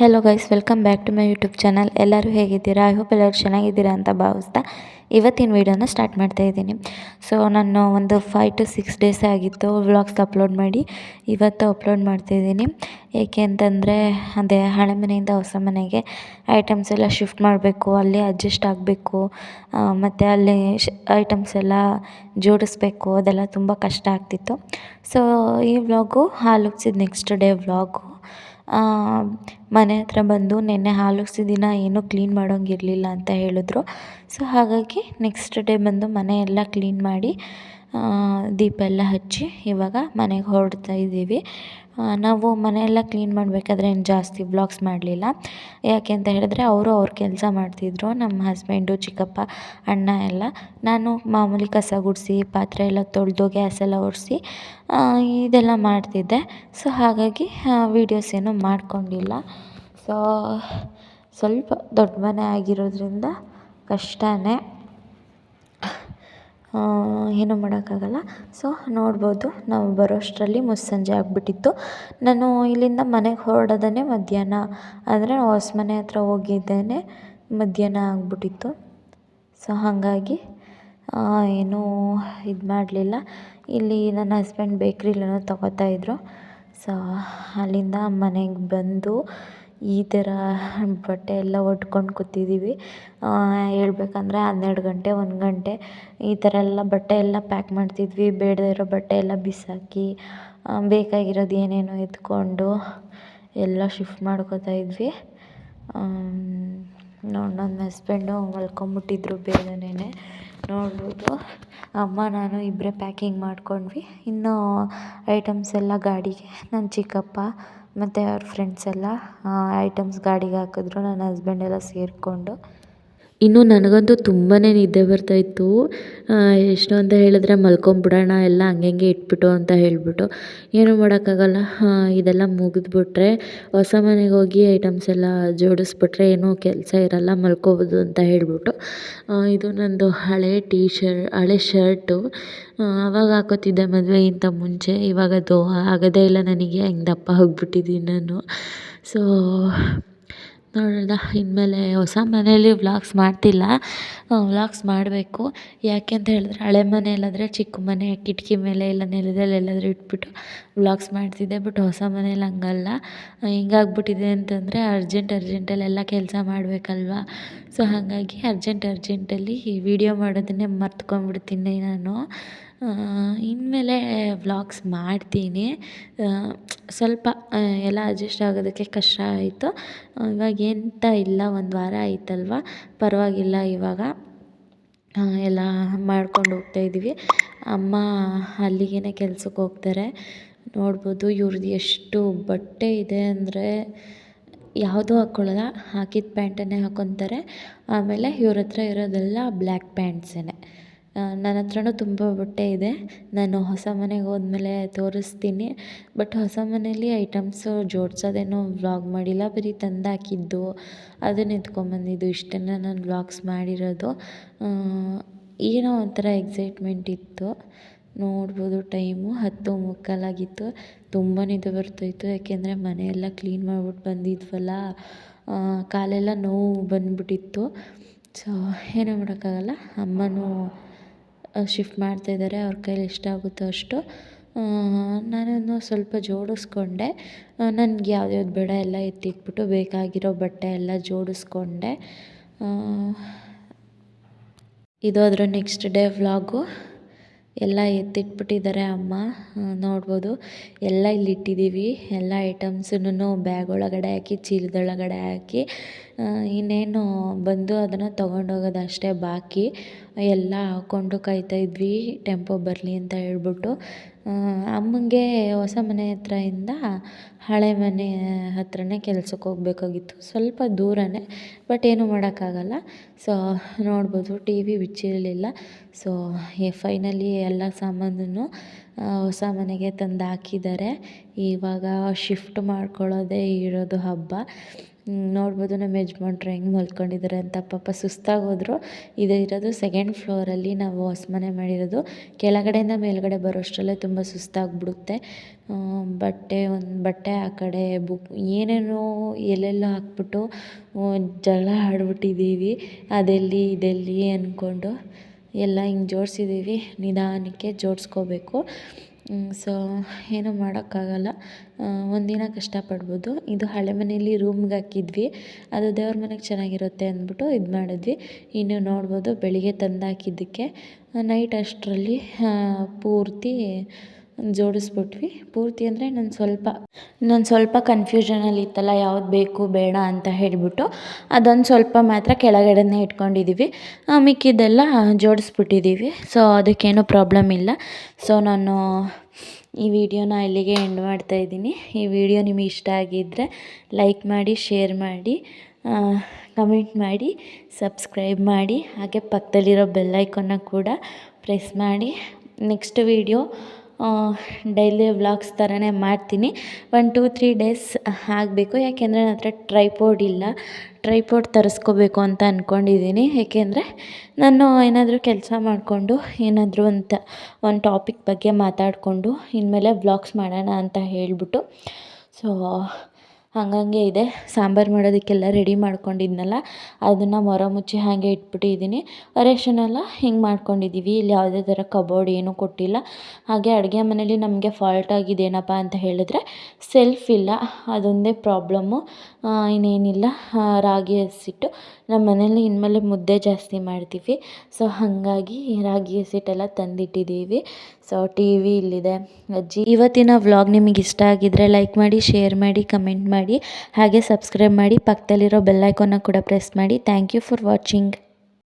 Hello guys welcome back to my YouTube channel ಎಲ್ಲರೂ ಹೇಗಿದ್ದೀರಾ? I hope ಎಲ್ಲರೂ ಚೆನ್ನಾಗಿದ್ದೀರಾ ಅಂತ ಭಾವಿಸ್ತಾ ಇವತ್ತಿನ ವೀಡಿಯೋನ ಸ್ಟಾರ್ಟ್ ಮಾಡ್ತಾ ಇದ್ದೀನಿ. ಸೊ ನಾನು ಒಂದು ಫೈವ್ ಟು ಸಿಕ್ಸ್ ಡೇಸ್ ಆಗಿತ್ತು ವ್ಲಾಗ್ಸ್ ಅಪ್ಲೋಡ್ ಮಾಡಿ. ಇವತ್ತು ಅಪ್ಲೋಡ್ ಮಾಡ್ತಾಯಿದ್ದೀನಿ ಏಕೆ ಅಂತಂದರೆ, ಅದೇ ಹಳೆ ಮನೆಯಿಂದ ಹೊಸ ಮನೆಗೆ ಐಟಮ್ಸ್ ಎಲ್ಲ ಶಿಫ್ಟ್ ಮಾಡಬೇಕು, ಅಲ್ಲಿ ಅಡ್ಜಸ್ಟ್ ಆಗಬೇಕು ಮತ್ತು ಅಲ್ಲಿ ಐಟಮ್ಸ್ ಎಲ್ಲ ಜೋಡಿಸ್ಬೇಕು, ಅದೆಲ್ಲ ತುಂಬ ಕಷ್ಟ ಆಗ್ತಿತ್ತು. ಸೊ ಈ ವ್ಲಾಗು ಹಾಲುಗ್ಸಿದ ನೆಕ್ಸ್ಟ್ ಡೇ ವ್ಲಾಗು ಮನೆ ಹತ್ರ ಬಂದು ನೆನ್ನೆ ಹಾಲುಗ್ಸಿದ ದಿನ ಏನೂ ಕ್ಲೀನ್ ಮಾಡೋಂಗಿರಲಿಲ್ಲ ಅಂತ ಹೇಳಿದ್ರು. ಸೊ ಹಾಗಾಗಿ ನೆಕ್ಸ್ಟ್ ಡೇ ಬಂದು ಮನೆ ಎಲ್ಲ ಕ್ಲೀನ್ ಮಾಡಿ ದೀಪ ಎಲ್ಲ ಹಚ್ಚಿ ಇವಾಗ ಮನೆಗೆ ಹೊರಡ್ತಾ ಇದ್ದೀವಿ. ನಾವು ಮನೆಯೆಲ್ಲ ಕ್ಲೀನ್ ಮಾಡಬೇಕಾದ್ರೆ ಏನು ಜಾಸ್ತಿ ವ್ಲಾಗ್ಸ್ ಮಾಡಲಿಲ್ಲ. ಯಾಕೆ ಅಂತ ಹೇಳಿದ್ರೆ ಅವರು ಅವ್ರ ಕೆಲಸ ಮಾಡ್ತಿದ್ರು, ನಮ್ಮ ಹಸ್ಬೆಂಡು, ಚಿಕ್ಕಪ್ಪ, ಅಣ್ಣ ಎಲ್ಲ. ನಾನು ಮಾಮೂಲಿ ಕಸ ಗುಡಿಸಿ, ಪಾತ್ರೆ ಎಲ್ಲ ತೊಳೆದು, ಗ್ಯಾಸ್ ಎಲ್ಲ ಒರೆಸಿ ಇದೆಲ್ಲ ಮಾಡ್ತಿದ್ದೆ. ಸೊ, ಹಾಗಾಗಿ ವೀಡಿಯೋಸ್ ಏನೂ ಮಾಡ್ಕೊಂಡಿಲ್ಲ. ಸೊ, ಸ್ವಲ್ಪ ದೊಡ್ಡ ಮನೆ ಆಗಿರೋದ್ರಿಂದ ಕಷ್ಟನೇ. ಏನೂ ಮಾಡೋಕ್ಕಾಗಲ್ಲ. ಸೊ ನೋಡ್ಬೋದು. ನಾವು ಬರೋಷ್ಟರಲ್ಲಿ ಮುಸ್ಸಂಜೆ ಆಗಿಬಿಟ್ಟಿತ್ತು. ನಾನು ಇಲ್ಲಿಂದ ಮನೆಗೆ ಹೊರಡೋದೇ ಮಧ್ಯಾಹ್ನ. ಅಂದರೆ ಹೊಸ ಮನೆ ಹತ್ರ ಹೋಗಿದ್ದೇನೆ. ಮಧ್ಯಾಹ್ನ ಆಗಿಬಿಟ್ಟಿತ್ತು. ಸೊ ಹಾಗಾಗಿ ಏನೂ ಇದು ಮಾಡಲಿಲ್ಲ. ಇಲ್ಲಿ ನನ್ನ ಹಸ್ಬೆಂಡ್ ಬೇಕ್ರಿಲೇನೋ ತೊಗೋತಾಯಿದ್ರು ಸೊ ಅಲ್ಲಿಂದ ಮನೆಗೆ ಬಂದು ಈ ಥರ ಬಟ್ಟೆ ಎಲ್ಲ ಒಟ್ಕೊಂಡು ಕೂತಿದ್ದೀವಿ. ಹೇಳ್ಬೇಕಂದ್ರೆ ಹನ್ನೆರಡು ಗಂಟೆ, ಒಂದು ಗಂಟೆ ಈ ಥರ ಎಲ್ಲ ಬಟ್ಟೆ ಎಲ್ಲ ಪ್ಯಾಕ್ ಮಾಡ್ತಿದ್ವಿ. ಬೇಡದೇ ಇರೋ ಬಟ್ಟೆ ಎಲ್ಲ ಬಿಸಾಕಿ ಬೇಕಾಗಿರೋದು ಏನೇನೋ ಎತ್ಕೊಂಡು ಎಲ್ಲ ಶಿಫ್ಟ್ ಮಾಡ್ಕೊತಾ ಇದ್ವಿ. ನೋಡಿ ನನ್ನ ಹಸ್ಬೆಂಡು ಮಲ್ಕೊಂಬಿಟ್ಟಿದ್ರು ಬೇಗನೇ ನೋಡ್ಬೋದು ಅಮ್ಮ, ನಾನು ಇಬ್ಬರೇ ಪ್ಯಾಕಿಂಗ್ ಮಾಡ್ಕೊಂಡ್ವಿ. ಇನ್ನೂ ಐಟಮ್ಸ್ ಎಲ್ಲ ಗಾಡಿಗೆ ನನ್ನ ಚಿಕ್ಕಪ್ಪ ಮತ್ತು ಅವ್ರ ಫ್ರೆಂಡ್ಸ್ ಎಲ್ಲ ಐಟಮ್ಸ್ ಗಾಡಿಗೆ ಹಾಕಿದ್ರು ನನ್ನ ಹಸ್ಬೆಂಡ್ ಎಲ್ಲ ಸೇರಿಕೊಂಡು. ಇನ್ನು ನನಗಂತೂ ತುಂಬಾ ನಿದ್ದೆ ಬರ್ತಾಯಿತ್ತು ಎಷ್ಟು ಅಂತ ಹೇಳಿದ್ರೆ ಮಲ್ಕೊಂಬಿಡೋಣ, ಎಲ್ಲ ಹಂಗೆ ಹಂಗೆ ಇಟ್ಬಿಟ್ಟು ಅಂತ ಹೇಳಿಬಿಟ್ಟು ಏನೂ ಮಾಡೋಕ್ಕಾಗಲ್ಲ. ಇದೆಲ್ಲ ಮುಗಿದ್ಬಿಟ್ರೆ ಹೊಸ ಮನೆಗೆ ಹೋಗಿ ಐಟಮ್ಸ್ ಎಲ್ಲ ಜೋಡಿಸ್ಬಿಟ್ರೆ ಏನೂ ಕೆಲಸ ಇರಲ್ಲ, ಮಲ್ಕೋಬೋದು ಅಂತ ಹೇಳಿಬಿಟ್ಟು ಇದು ನಂದು ಹಳೆ ಟೀ ಶರ್ ಹಳೆ ಶರ್ಟು. ಆವಾಗ ಹಾಕೋತಿದ್ದೆ ಮದುವೆಗಿಂತ ಮುಂಚೆ, ಇವಾಗ ಅದು ಆಗೋದೇ ಇಲ್ಲ ನನಗೆ ಹಂಗೆ ದಪ್ಪ ಹೋಗ್ಬಿಟ್ಟಿದ್ದೀನಿ ನಾನು. ಸೊ ನೋಡೋಣ. ಇನ್ಮೇಲೆ ಹೊಸ ಮನೇಲಿ ವ್ಲಾಗ್ಸ್ ಮಾಡ್ತಿಲ್ಲ. ವ್ಲಾಗ್ಸ್ ಮಾಡಬೇಕು. ಯಾಕೆ ಅಂತ ಹೇಳಿದ್ರೆ ಹಳೆ ಮನೆಯಲ್ಲಾದರೆ ಚಿಕ್ಕ ಮನೆ, ಕಿಟಕಿ ಮೇಲೆ ಇಲ್ಲ ನೆಲದಲ್ಲಿ ಎಲ್ಲಾದರೂ ಇಟ್ಬಿಟ್ಟು ವ್ಲಾಗ್ಸ್ ಮಾಡ್ತಿದ್ದೆ. ಬಟ್ ಹೊಸ ಮನೇಲಿ ಹಂಗಲ್ಲ. ಹೆಂಗಾಗ್ಬಿಟ್ಟಿದೆ ಅಂತಂದರೆ ಅರ್ಜೆಂಟ್ ಅರ್ಜೆಂಟಲ್ಲಿ ಎಲ್ಲ ಕೆಲಸ ಮಾಡಬೇಕಲ್ವ? ಸೊ, ಹಾಗಾಗಿ ಅರ್ಜೆಂಟ್ ಅರ್ಜೆಂಟಲ್ಲಿ ವಿಡಿಯೋ ಮಾಡೋದನ್ನೇ ಮರ್ತ್ಕೊಂಡ್ಬಿಡ್ತೀನಿ ನಾನು. ಇನ್ಮೇಲೆ ವ್ಲಾಗ್ಸ್ ಮಾಡ್ತೀನಿ. ಸ್ವಲ್ಪ ಎಲ್ಲ ಅಡ್ಜಸ್ಟ್ ಆಗೋದಕ್ಕೆ ಕಷ್ಟ ಆಯಿತು. ಇವಾಗ ಎಂತ ಇಲ್ಲ, ಒಂದು ವಾರ ಆಯ್ತಲ್ವ? ಪರವಾಗಿಲ್ಲ ಇವಾಗ. ಎಲ್ಲ ಮಾಡ್ಕೊಂಡು ಹೋಗ್ತಾ ಇದ್ದೀವಿ ಅಮ್ಮ ಅಲ್ಲಿಗೆ ಕೆಲ್ಸಕ್ಕೆ ಹೋಗ್ತಾರೆ. ನೋಡ್ಬೋದು ಇವ್ರದ್ದು ಎಷ್ಟು ಬಟ್ಟೆ ಇದೆ ಅಂದರೆ ಯಾವುದೂ ಹಾಕ್ಕೊಳ್ಳಲ್ಲ ಹಾಕಿದ ಪ್ಯಾಂಟನ್ನೇ ಹಾಕ್ಕೊತಾರೆ ಆಮೇಲೆ ಇವ್ರ ಹತ್ರ ಇರೋದೆಲ್ಲ ಬ್ಲ್ಯಾಕ್ ಪ್ಯಾಂಟ್ಸೇ ನನ್ನ ಹತ್ರನೂ ತುಂಬ ಬಟ್ಟೆ ಇದೆ. ನಾನು ಹೊಸ ಮನೆಗೆ ಹೋದ್ಮೇಲೆ ತೋರಿಸ್ತೀನಿ. ಬಟ್ ಹೊಸ ಮನೇಲಿ ಐಟಮ್ಸು ಜೋಡ್ಸೋದೇನು ವ್ಲಾಗ್ ಮಾಡಿಲ್ಲ. ಬರೀ ತಂದು ಹಾಕಿದ್ದು ಅದನ್ನ ಎತ್ಕೊಂಬಂದಿದ್ದು ಇಷ್ಟನ್ನು ನಾನು ವ್ಲಾಗ್ಸ್ ಮಾಡಿರೋದು. ಏನೋ ಒಂಥರ ಎಕ್ಸೈಟ್ಮೆಂಟ್ ಇತ್ತು. ನೋಡ್ಬೋದು ಟೈಮು. ಹತ್ತು ಮುಕ್ಕಾಲಾಗಿತ್ತು. ತುಂಬ ನಿದ್ದೆ ಬರ್ತಾಯಿತ್ತು. ಯಾಕೆಂದರೆ ಮನೆಯೆಲ್ಲ ಕ್ಲೀನ್ ಮಾಡ್ಬಿಟ್ಟು ಬಂದಿದ್ವಲ್ಲ ಕಾಲೆಲ್ಲ ನೋವು ಬಂದುಬಿಟ್ಟಿತ್ತು. ಸೊ, ಏನೂ ಮಾಡೋಕ್ಕಾಗಲ್ಲ. ಅಮ್ಮನೂ ಶಿಫ್ಟ್ ಮಾಡ್ತಾ ಇದ್ದಾರೆ, ಅವ್ರ ಕೈಲಿ ಎಷ್ಟಾಗುತ್ತೋ ಅಷ್ಟು. ನಾನು ಸ್ವಲ್ಪ ಜೋಡಿಸ್ಕೊಂಡೆ. ನನಗೆ ಯಾವ್ದ್ಯಾವ್ದು ಯಾವ್ದು ಬೇಡ ಎಲ್ಲ ಎತ್ತಿಟ್ಬಿಟ್ಟು ಬೇಕಾಗಿರೋ ಬಟ್ಟೆ ಎಲ್ಲ ಜೋಡಿಸ್ಕೊಂಡೆ. ಇದು ಅದರ ನೆಕ್ಸ್ಟ್ ಡೇ ವ್ಲಾಗು ಎಲ್ಲ ಎತ್ತಿಟ್ಬಿಟ್ಟಿದ್ದಾರೆ ಅಮ್ಮ. ನೋಡ್ಬೋದು. ಎಲ್ಲ ಇಲ್ಲಿ ಇಟ್ಟಿದ್ದೀವಿ ಎಲ್ಲ ಐಟಮ್ಸನ್ನು ಬ್ಯಾಗ್ ಒಳಗಡೆ ಹಾಕಿ, ಚೀಲದೊಳಗಡೆ ಹಾಕಿ. ಇನ್ನೇನು ಬಂದು ಅದನ್ನು ತೊಗೊಂಡು ಹೋಗೋದು ಅಷ್ಟೇ ಬಾಕಿ. ಎಲ್ಲ ಹಾಕ್ಕೊಂಡು ಕಾಯ್ತಾ ಇದ್ವಿ. ಟೆಂಪೋ ಬರಲಿ ಅಂತ ಹೇಳ್ಬಿಟ್ಟು. ಅಮ್ಮಂಗೆ ಹೊಸ ಮನೆ ಹತ್ರದಿಂದ ಹಳೆ ಮನೆ ಹತ್ರನೇ ಕೆಲ್ಸಕ್ಕೆ ಹೋಗ್ಬೇಕಾಗಿತ್ತು. ಸ್ವಲ್ಪ ದೂರನೇ, ಬಟ್ ಏನೂ ಮಾಡೋಕ್ಕಾಗಲ್ಲ. ಸೊ ನೋಡ್ಬೋದು ಟಿ ವಿ ಬಿಚ್ಚಿರಲಿಲ್ಲ ಸೊ ಫೈನಲಿ ಎಲ್ಲ ಸಾಮಾನನ್ನು ಹೊಸ ಮನೆಗೆ ತಂದು ಹಾಕಿದ್ದಾರೆ. ಇವಾಗ ಶಿಫ್ಟ್ ಮಾಡ್ಕೊಳ್ಳೋದೇ ಇರೋದು ಹಬ್ಬ. ನೋಡ್ಬೋದು, ನಮ್ಮ ಯಜಮಾನ್ರು ಹೆಂಗೆ ಮಲ್ಕೊಂಡಿದ್ದಾರೆ ಅಂತ ಪಾಪ ಸುಸ್ತಾಗಿ ಹೋದ್ರು ಇದು ಇರೋದು ಸೆಕೆಂಡ್ ಫ್ಲೋರಲ್ಲಿ ನಾವು ಹೊಸ್ಮನೆ ಮಾಡಿರೋದು. ಕೆಳಗಡೆಯಿಂದ ಮೇಲ್ಗಡೆ ಬರೋಷ್ಟರಲ್ಲೇ ತುಂಬ ಸುಸ್ತಾಗಿಬಿಡುತ್ತೆ. ಬಟ್ಟೆ ಒಂದು ಬಟ್ಟೆ ಆ ಕಡೆ, ಬುಕ್, ಏನೇನೋ ಎಲ್ಲೆಲ್ಲೋ ಹಾಕ್ಬಿಟ್ಟು ಜಗಳ ಆಡ್ಬಿಟ್ಟಿದ್ದೀವಿ ಅದೆಲ್ಲಿ, ಇದೆಲ್ಲಿ ಅಂದ್ಕೊಂಡು ಎಲ್ಲ ಹಿಂಗೆ ಜೋಡಿಸಿದ್ದೀವಿ ನಿಧಾನಕ್ಕೆ ಜೋಡಿಸ್ಕೋಬೇಕು ಸೊ ಏನೂ ಮಾಡೋಕ್ಕಾಗಲ್ಲ. ಒಂದಿನ ಕಷ್ಟಪಡ್ಬೋದು. ಇದು ಹಳೆ ಮನೇಲಿ ರೂಮ್ಗೆ ಹಾಕಿದ್ವಿ. ಅದು ದೇವ್ರ ಮನೆಗೆ ಚೆನ್ನಾಗಿರುತ್ತೆ ಅಂದ್ಬಿಟ್ಟು ಇದು ಮಾಡಿದ್ವಿ. ಇನ್ನು ನೋಡ್ಬೋದು ಬೆಳಿಗ್ಗೆ ತಂದು ಹಾಕಿದ್ದಕ್ಕೆ. ನೈಟ್ ಅಷ್ಟರಲ್ಲಿ ಪೂರ್ತಿ ಜೋಡಿಸ್ಬಿಟ್ವಿ. ಪೂರ್ತಿ ಅಂದರೆ ನಾನು ಸ್ವಲ್ಪ ನಾನು ಸ್ವಲ್ಪ ಕನ್ಫ್ಯೂಷನಲ್ಲಿ ಇತ್ತಲ್ಲ, ಯಾವ್ದು ಬೇಕು, ಬೇಡ ಅಂತ ಹೇಳಿಬಿಟ್ಟು ಅದೊಂದು ಸ್ವಲ್ಪ ಮಾತ್ರ ಕೆಳಗಡೆನೇ ಇಟ್ಕೊಂಡಿದ್ದೀವಿ ಮಿಕ್ಕಿದ್ದೆಲ್ಲ ಜೋಡಿಸ್ಬಿಟ್ಟಿದ್ದೀವಿ ಸೊ ಅದಕ್ಕೇನು ಪ್ರಾಬ್ಲಮ್ ಇಲ್ಲ. ಸೊ ನಾನು ಈ ವಿಡಿಯೋನ ಇಲ್ಲಿಗೆ ಎಂಡ್ ಮಾಡ್ತಾ ಇದ್ದೀನಿ. ಈ ವಿಡಿಯೋ ನಿಮಗೆ ಇಷ್ಟ ಆಗಿದ್ದರೆ ಲೈಕ್ ಮಾಡಿ ಶೇರ್ ಮಾಡಿ ಕಮೆಂಟ್ ಮಾಡಿ ಸಬ್ಸ್ಕ್ರೈಬ್ ಮಾಡಿ, ಹಾಗೆ ಪಕ್ಕದಲ್ಲಿರೋ ಬೆಲ್ಲೈಕನ್ನ ಕೂಡ ಪ್ರೆಸ್ ಮಾಡಿ. ನೆಕ್ಸ್ಟ್ ವೀಡಿಯೋ ಡೈಲಿ ವ್ಲಾಗ್ಸ್ ಥರನೇ ಮಾಡ್ತೀನಿ. ಒನ್ ಟೂ ತ್ರೀ ಡೇಸ್ ಆಗಬೇಕು. ಯಾಕೆಂದರೆ ನನ್ನ ಹತ್ರ ಟ್ರೈಪೋಡ್ ಇಲ್ಲ. ಟ್ರೈಪೋಡ್ ತರಿಸ್ಕೋಬೇಕು ಅಂತ ಅಂದ್ಕೊಂಡಿದ್ದೀನಿ ಏಕೆಂದರೆ ನಾನು ಏನಾದರೂ ಕೆಲಸ ಮಾಡಿಕೊಂಡು ಏನಾದರೂ ಅಂತ ಒಂದು ಟಾಪಿಕ್ ಬಗ್ಗೆ ಮಾತಾಡಿಕೊಂಡು ಇನ್ಮೇಲೆ ವ್ಲಾಗ್ಸ್ ಮಾಡೋಣ ಅಂತ ಹೇಳಿಬಿಟ್ಟು. ಸೊ ಹಂಗಂಗೆ ಇದೆ. ಸಾಂಬಾರು ಮಾಡೋದಕ್ಕೆಲ್ಲ ರೆಡಿ ಮಾಡ್ಕೊಂಡಿದ್ನಲ್ಲ, ಅದನ್ನು ಮೊರ ಮುಚ್ಚಿ ಹಾಗೆ ಇಟ್ಬಿಟ್ಟಿದ್ದೀನಿ ಅರೇಶನೆಲ್ಲ ಹಿಂಗೆ ಮಾಡ್ಕೊಂಡಿದ್ದೀವಿ ಇಲ್ಲಿ ಯಾವುದೇ ಥರ ಕಬೋರ್ಡ್ ಏನೂ ಕೊಟ್ಟಿಲ್ಲ. ಹಾಗೆ ಅಡುಗೆ ಮನೇಲಿ ನಮಗೆ ಫಾಲ್ಟ್ ಆಗಿದೆ ಏನಪ್ಪ ಅಂತ ಹೇಳಿದ್ರೆ ಸೆಲ್ಫ್ ಇಲ್ಲ. ಅದೊಂದೇ ಪ್ರಾಬ್ಲಮ್ಮು ಇನ್ನೇನಿಲ್ಲ. ರಾಗಿ ಹಸಿಟ್ಟು ನಮ್ಮ ಮನೇಲಿ ಇನ್ಮೇಲೆ ಮುದ್ದೆ ಜಾಸ್ತಿ ಮಾಡ್ತೀವಿ. ಸೊ ಹಾಗಾಗಿ ರಾಗಿ ಹಸಿಟ್ಟೆಲ್ಲ ತಂದಿಟ್ಟಿದ್ದೀವಿ. ಸೊ ಟಿ ವಿ ಇಲ್ಲಿದೆ. ಅಜ್ಜಿ, ಇವತ್ತಿನ ವ್ಲಾಗ್ ನಿಮಗೆ ಇಷ್ಟ ಆಗಿದ್ದರೆ ಲೈಕ್ ಮಾಡಿ ಶೇರ್ ಮಾಡಿ ಕಮೆಂಟ್ ಮಾಡಿ. ಹಾಗೆ ಸಬ್ಸ್ಕ್ರೈಬ್ ಮಾಡಿ, ಪಕ್ಕದಲ್ಲಿರೋ ಬೆಲ್ ಐಕಾನ್ನ ಕೂಡ ಪ್ರೆಸ್ ಮಾಡಿ. Thank you for watching